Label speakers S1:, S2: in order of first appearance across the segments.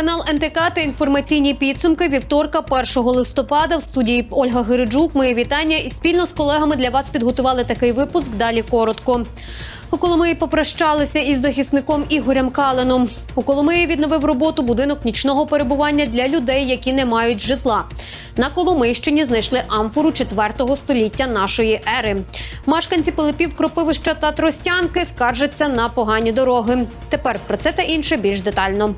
S1: Телеканал НТК та інформаційні підсумки вівторка, 1 листопада. В студії Ольга Гириджук. Мої вітання і спільно з колегами для вас підготували такий випуск. Далі коротко. У Коломиї попрощалися із захисником Ігорем Калином. У Коломиї відновив роботу будинок нічного перебування для людей, які не мають житла. На Коломийщині знайшли амфору 4 століття нашої ери. Мешканці Пилипів, Кропивища та Тростянки скаржаться на погані дороги. Тепер про це та інше більш детально.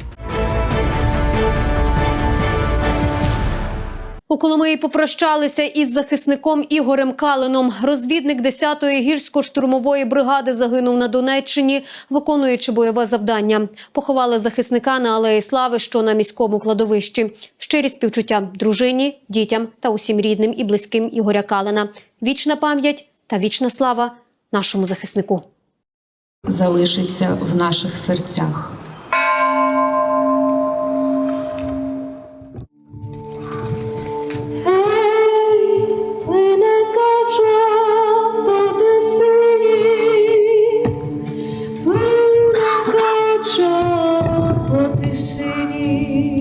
S1: У Коломиї попрощалися із захисником Ігорем Калином. Розвідник 10-ї гірсько-штурмової бригади загинув на Донеччині, виконуючи бойове завдання. Поховали захисника на Алеї Слави, що на міському кладовищі. Щирі співчуття дружині, дітям та усім рідним і близьким Ігоря Калина. Вічна пам'ять та вічна слава нашому захиснику.
S2: залишиться в наших серцях.
S3: You.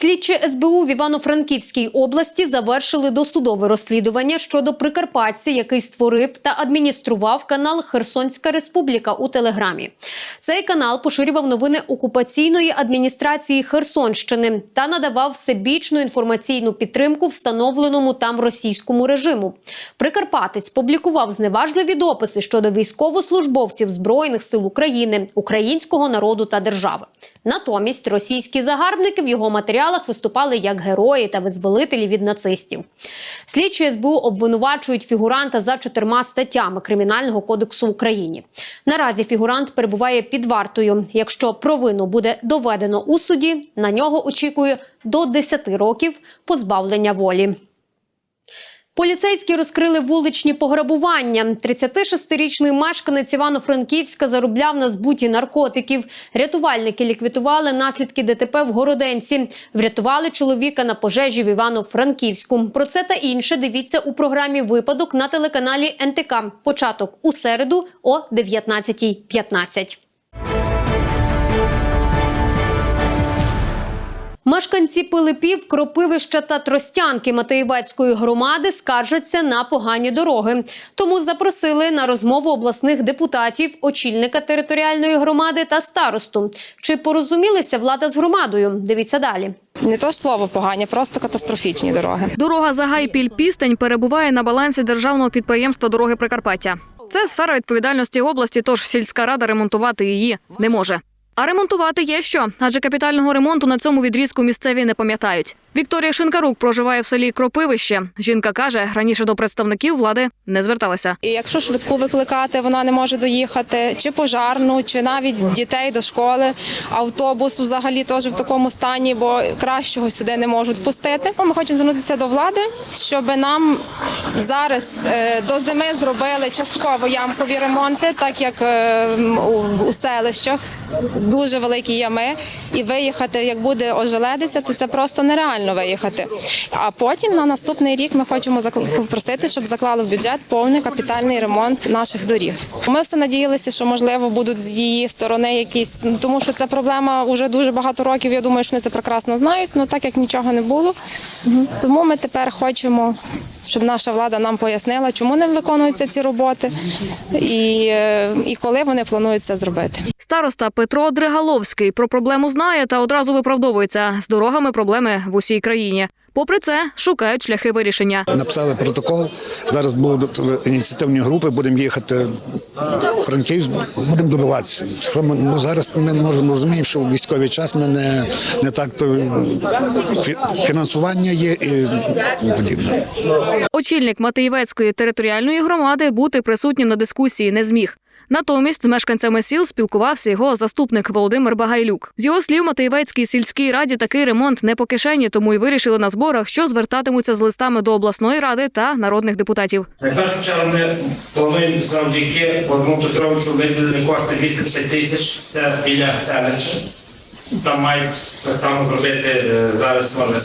S1: Слідчі СБУ в Івано-Франківській області завершили досудове розслідування щодо прикарпатця, який створив та адміністрував канал Херсонська Республіка у Телеграмі. Цей канал поширював новини окупаційної адміністрації Херсонщини та надавав всебічну інформаційну підтримку встановленому там російському режиму. Прикарпатець публікував зневажливі дописи щодо військовослужбовців збройних сил України, українського народу та держави. Натомість російські загарбники в його матеріалах виступали як герої та визволителі від нацистів. Слідчі СБУ обвинувачують фігуранта за чотирма статтями Кримінального кодексу України. Наразі фігурант перебуває під вартою. Якщо провину буде доведено у суді, на нього очікує до 10 років позбавлення волі. Поліцейські розкрили вуличні пограбування. 36-річний мешканець Івано-Франківська заробляв на збуті наркотиків. Рятувальники ліквідували наслідки ДТП в Городенці. Врятували чоловіка на пожежі в Івано-Франківську. Про це та інше дивіться у програмі Випадок на телеканалі НТК. Початок у середу о 19.15. Мешканці Пилипів, Кропивища та Тростянки Матеївецької громади скаржаться на погані дороги. Тому запросили на розмову обласних депутатів, очільника територіальної громади та старосту. Чи порозумілися влада з громадою? Дивіться далі.
S4: Не то слово погані, просто катастрофічні дороги.
S5: Дорога Загайпіль-Пістень перебуває на балансі державного підприємства Дороги Прикарпаття. Це сфера відповідальності області, тож сільська рада ремонтувати її не може. А ремонтувати є що, адже капітального ремонту на цьому відрізку місцеві не пам'ятають. Вікторія Шинкарук проживає в селі Кропивище. Жінка каже, раніше до представників влади не зверталася.
S4: І якщо швидку викликати, вона не може доїхати, чи пожарну, чи навіть дітей до школи. Автобус взагалі теж в такому стані, бо кращого сюди не можуть пустити. Ми хочемо звернутися до влади, щоб нам зараз е, до зими зробили частково ямкові ремонти, так як е, у, селищах дуже великі ями. І виїхати, як буде ожеледиця, то це просто нереально виїхати. А потім на наступний рік ми хочемо попросити, щоб заклали в бюджет повний капітальний ремонт наших доріг. Ми все надіялися, що можливо будуть з її сторони якісь, ну, тому що це проблема вже дуже багато років. Я думаю, що вони це прекрасно знають. Ну так як нічого не було. Тому ми тепер хочемо, щоб наша влада нам пояснила, чому не виконуються ці роботи і, е, і коли вони планують це зробити.
S5: Староста Петро Дригаловський про проблему знає та одразу виправдовується. З дорогами проблеми в усій країні. Попри це, шукають шляхи вирішення.
S6: Написали протокол. Зараз будуть ініціативні групи. Будемо їхати в Франківськ, будемо добиватися. Що ми ну, зараз ми можемо розуміємо, що в військовий час ми не, не так то фінансування є і подібне.
S5: Очільник Матеєвецької територіальної громади бути присутнім на дискусії не зміг. Натомість з мешканцями сіл спілкувався його заступник Володимир Багайлюк. З його слів, Матеєвецькій сільській раді такий ремонт не по кишені, тому й вирішили на зборах, що звертатимуться з листами до обласної ради та народних депутатів.
S7: На першу чергу ми плануємо завдяки Петровичу виділені кошти 250 тисяч. Це біля селища. Там мають так зробити е, зараз можна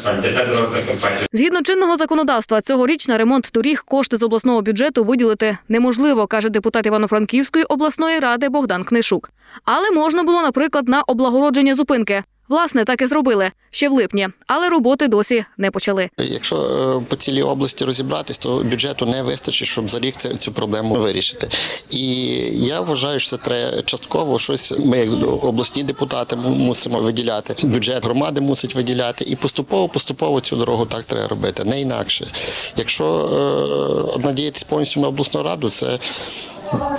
S7: компанія.
S5: Згідно чинного законодавства, цьогоріч на ремонт доріг кошти з обласного бюджету виділити неможливо, каже депутат Івано-Франківської обласної ради Богдан Книшук. Але можна було, наприклад, на облагородження зупинки. Власне, так і зробили ще в липні, але роботи досі не почали.
S8: Якщо е, по цілій області розібратись, то бюджету не вистачить, щоб за рік цю, проблему вирішити. І я вважаю, що це треба частково щось. Ми, як обласні депутати, мусимо виділяти. Бюджет громади мусить виділяти, і поступово, поступово цю дорогу так треба робити, не інакше. Якщо е, надіятися повністю на обласну раду, це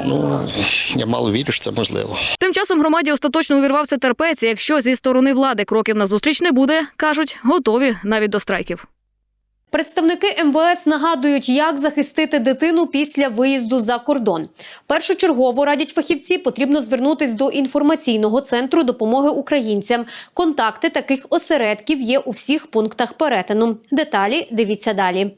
S8: ну я мало вірю, що це можливо.
S5: Тим часом громаді остаточно увірвався терпець. Якщо зі сторони влади кроків на зустріч не буде, кажуть, готові навіть до страйків.
S1: Представники МВС нагадують, як захистити дитину після виїзду за кордон. Першочергово радять фахівці, потрібно звернутись до інформаційного центру допомоги українцям. Контакти таких осередків є у всіх пунктах перетину. Деталі дивіться далі.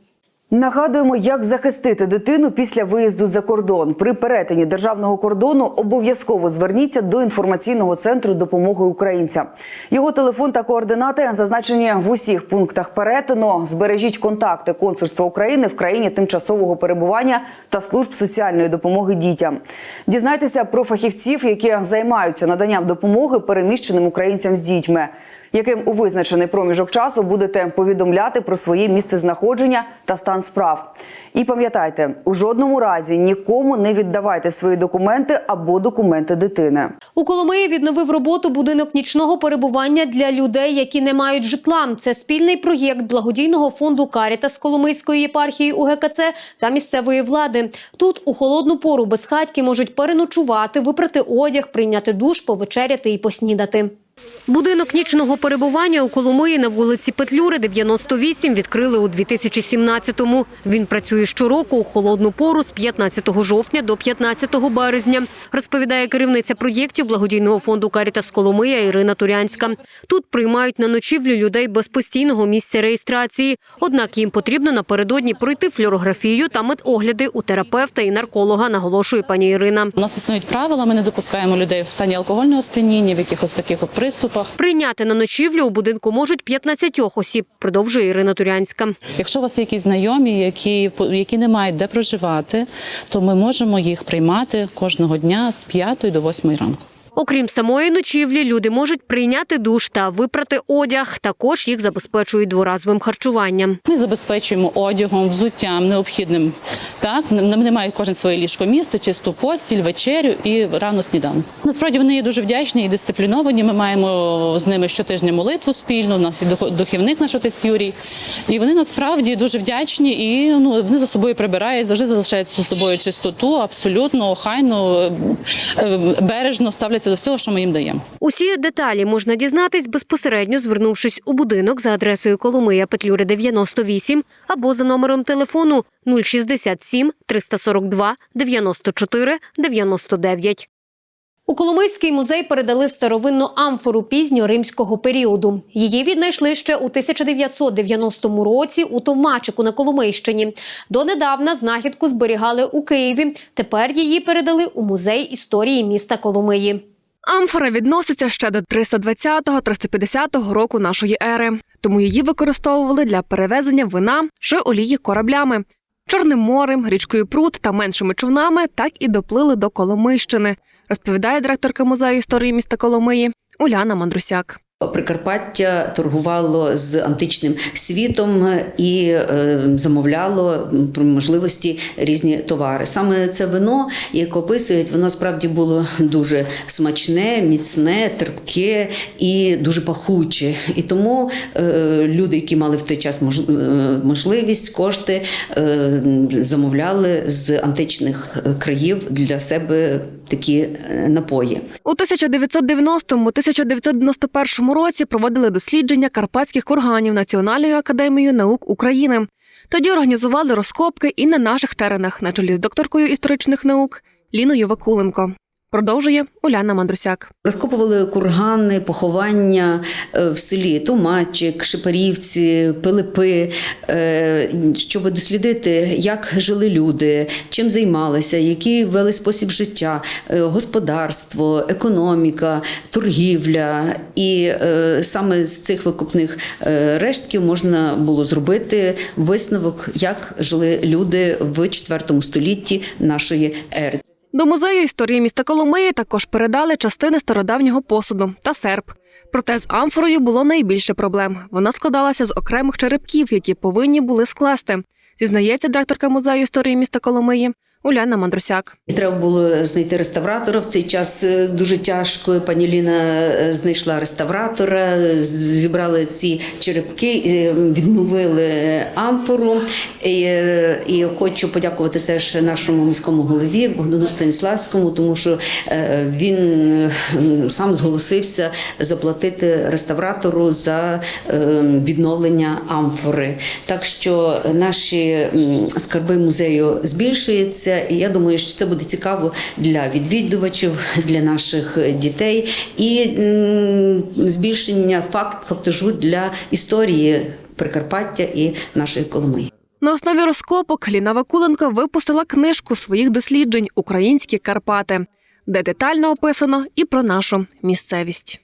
S9: Нагадуємо, як захистити дитину після виїзду за кордон. При перетині державного кордону обов'язково зверніться до інформаційного центру допомоги українцям. Його телефон та координати зазначені в усіх пунктах перетину. Збережіть контакти консульства України в країні тимчасового перебування та служб соціальної допомоги дітям. Дізнайтеся про фахівців, які займаються наданням допомоги переміщеним українцям з дітьми яким у визначений проміжок часу будете повідомляти про своє місце знаходження та стан справ. І пам'ятайте, у жодному разі нікому не віддавайте свої документи або документи дитини.
S1: У Коломиї відновив роботу будинок нічного перебування для людей, які не мають житла. Це спільний проєкт благодійного фонду Карітас Коломийської єпархії УГКЦ та місцевої влади. Тут у холодну пору безхатьки можуть переночувати, випрати одяг, прийняти душ, повечеряти і поснідати. Будинок нічного перебування у Коломиї на вулиці Петлюри, 98, відкрили у 2017-му. Він працює щороку у холодну пору з 15 жовтня до 15 березня, розповідає керівниця проєктів благодійного фонду Карітас Коломия Ірина Турянська. Тут приймають на ночівлю людей без постійного місця реєстрації. Однак їм потрібно напередодні пройти флюорографію та медогляди у терапевта і нарколога, наголошує пані Ірина.
S10: У нас існують правила. Ми не допускаємо людей в стані алкогольного сп'яніння, в якихось таких от приступах.
S1: Прийняти на ночівлю у будинку можуть 15 осіб, продовжує Ірина Турянська.
S10: Якщо у вас є якісь знайомі, які які не мають де проживати, то ми можемо їх приймати кожного дня з 5 до 8 ранку.
S1: Окрім самої ночівлі, люди можуть прийняти душ та випрати одяг. Також їх забезпечують дворазовим харчуванням.
S10: Ми забезпечуємо одягом, взуттям необхідним. Так нам немає кожен своє ліжко місце, чисту постіль, вечерю і рано сніданок. Насправді вони є дуже вдячні і дисципліновані. Ми маємо з ними щотижня молитву спільну. У нас духо- духівник наш отець Юрій. І вони насправді дуже вдячні і ну вони за собою прибирають, завжди залишають за собою чистоту, абсолютно охайно, е, е, бережно ставляться відносяться до всього, що ми їм даємо.
S1: Усі деталі можна дізнатись безпосередньо звернувшись у будинок за адресою Коломия Петлюри 98 або за номером телефону 067 342 94 99. У Коломийський музей передали старовинну амфору пізньоримського періоду. Її віднайшли ще у 1990 році у Товмачику на Коломийщині. Донедавна знахідку зберігали у Києві. Тепер її передали у музей історії міста Коломиї.
S11: Амфора відноситься ще до 320-350 року нашої ери, тому її використовували для перевезення вина чи олії кораблями. Чорним морем, річкою Прут та меншими човнами так і доплили до Коломийщини, розповідає директорка музею історії міста Коломиї Уляна Мандрусяк.
S12: Прикарпаття торгувало з античним світом і е, замовляло при можливості різні товари. Саме це вино, як описують, воно справді було дуже смачне, міцне, терпке і дуже пахуче. І тому е, люди, які мали в той час е, можливість, кошти, замовляли з античних країв для себе такі е, напої.
S11: У 1990-1991 році проводили дослідження карпатських курганів Національною академією наук України. Тоді організували розкопки і на наших теренах, на чолі з докторкою історичних наук Ліною Вакуленко. Продовжує Уляна Мандрусяк.
S12: Розкопували кургани, поховання е, в селі Томачик, Шипарівці, Пилипи, е, щоб дослідити, як жили люди, чим займалися, який вели спосіб життя, е, господарство, економіка, торгівля. І саме з цих викупних рештків можна було зробити висновок, як жили люди в IV столітті нашої ери.
S11: До музею історії міста Коломиї також передали частини стародавнього посуду та серп. Проте з амфорою було найбільше проблем. Вона складалася з окремих черепків, які повинні були скласти. Зізнається директорка музею історії міста Коломиї Уляна Мандрусяк.
S12: Треба було знайти реставратора. В цей час е, дуже тяжко. Пані Ліна е, знайшла реставратора, зібрали ці черепки, і відновили амфору. І, е, і хочу подякувати теж нашому міському голові Богдану Станіславському, тому що е, він е, сам зголосився заплатити реставратору за е, відновлення амфори. Так що наші скарби музею збільшуються, і я думаю, що це буде цікаво для відвідувачів, для наших дітей і збільшення факт фактажу для історії Прикарпаття і нашої Коломиї.
S11: На основі розкопок Ліна Вакуленко випустила книжку своїх досліджень Українські Карпати, де детально описано і про нашу місцевість.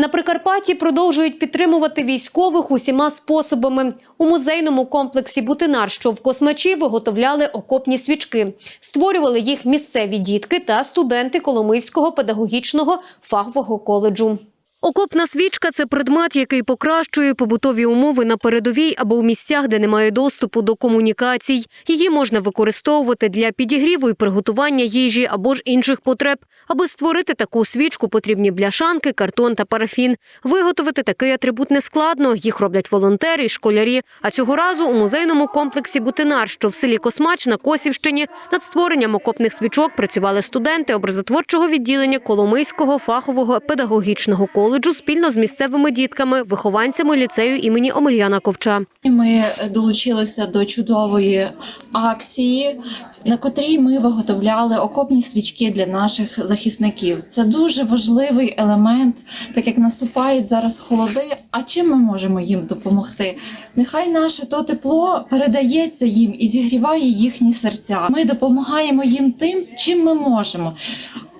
S1: На Прикарпатті продовжують підтримувати військових усіма способами. У музейному комплексі Бутинар, що в Космачі, виготовляли окопні свічки. Створювали їх місцеві дітки та студенти Коломийського педагогічного фахового коледжу. Окопна свічка це предмет, який покращує побутові умови на передовій або в місцях, де немає доступу до комунікацій. Її можна використовувати для підігріву і приготування їжі або ж інших потреб. Аби створити таку свічку, потрібні бляшанки, картон та парафін. Виготовити такий атрибут не складно. Їх роблять волонтери і школярі. А цього разу у музейному комплексі Бутинар, що в селі Космач на Косівщині, над створенням окопних свічок працювали студенти образотворчого відділення Коломийського фахового педагогічного коледжу спільно з місцевими дітками, вихованцями ліцею імені Омельяна Ковча.
S13: Ми долучилися до чудової акції, на котрій ми виготовляли окопні свічки для наших захисників. Це дуже важливий елемент, так як наступають зараз холоди. А чим ми можемо їм допомогти? Нехай наше то тепло передається їм і зігріває їхні серця. Ми допомагаємо їм тим, чим ми можемо.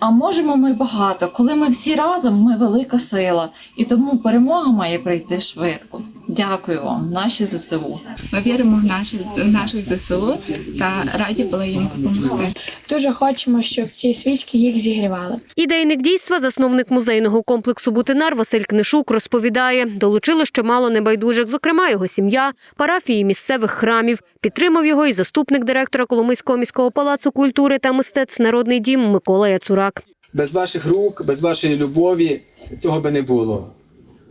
S13: А можемо ми багато. Коли ми всі разом, ми велика сила, і тому перемога має прийти швидко. Дякую вам, наші ЗСУ.
S14: Ми віримо в наших в наших ЗСУ та раді були їм допомогти.
S13: Дуже хочемо, щоб ці свічки їх зігрівали.
S1: Ідейник дійства, засновник музейного комплексу Бутинар Василь Книшук розповідає, долучили ще мало небайдужих, зокрема його сім'я, парафії місцевих храмів. Підтримав його і заступник директора Коломийського міського палацу культури та мистецтв Народний дім Микола Яцурак.
S15: Без ваших рук, без вашої любові цього би не було.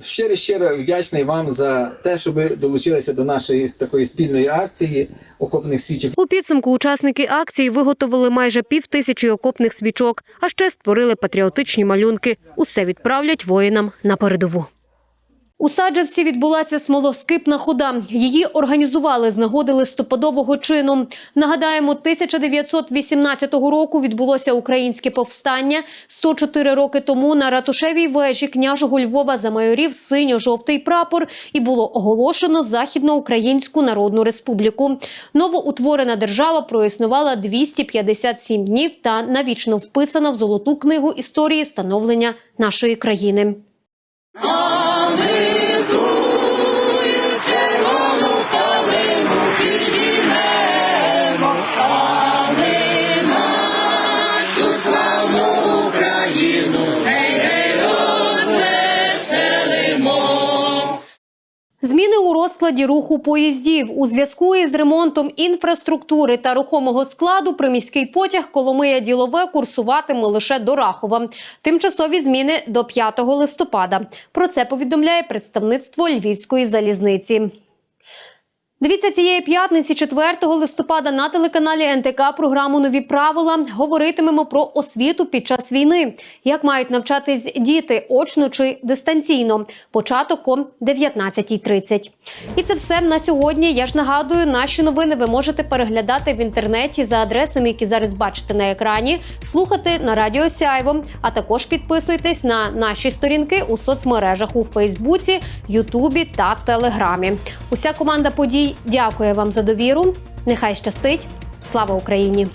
S15: щиро щиро вдячний вам за те, що ви долучилися до нашої такої спільної акції окопних свічок.
S1: У підсумку учасники акції виготовили майже пів тисячі окопних свічок, а ще створили патріотичні малюнки. Усе відправлять воїнам на передову. У Саджавці відбулася смолоскипна хода. Її організували з нагоди листопадового чину. Нагадаємо, 1918 року відбулося українське повстання. 104 роки тому на ратушевій вежі княжого Львова замайорів синьо-жовтий прапор і було оголошено Західноукраїнську Народну Республіку. Новоутворена держава проіснувала 257 днів та навічно вписана в золоту книгу історії становлення нашої країни. Розкладі руху поїздів у зв'язку із ремонтом інфраструктури та рухомого складу приміський потяг Коломия ділове курсуватиме лише до Рахова. Тимчасові зміни до 5 листопада. Про це повідомляє представництво Львівської залізниці. Дивіться цієї п'ятниці, 4 листопада, на телеканалі НТК програму Нові правила говоритимемо про освіту під час війни. Як мають навчатись діти очно чи дистанційно. Початок о 19.30. І це все на сьогодні. Я ж нагадую, наші новини ви можете переглядати в інтернеті за адресами, які зараз бачите на екрані, слухати на радіо Сяйво, а також підписуйтесь на наші сторінки у соцмережах у Фейсбуці, Ютубі та Телеграмі. Уся команда подій дякує вам за довіру. Нехай щастить. Слава Україні!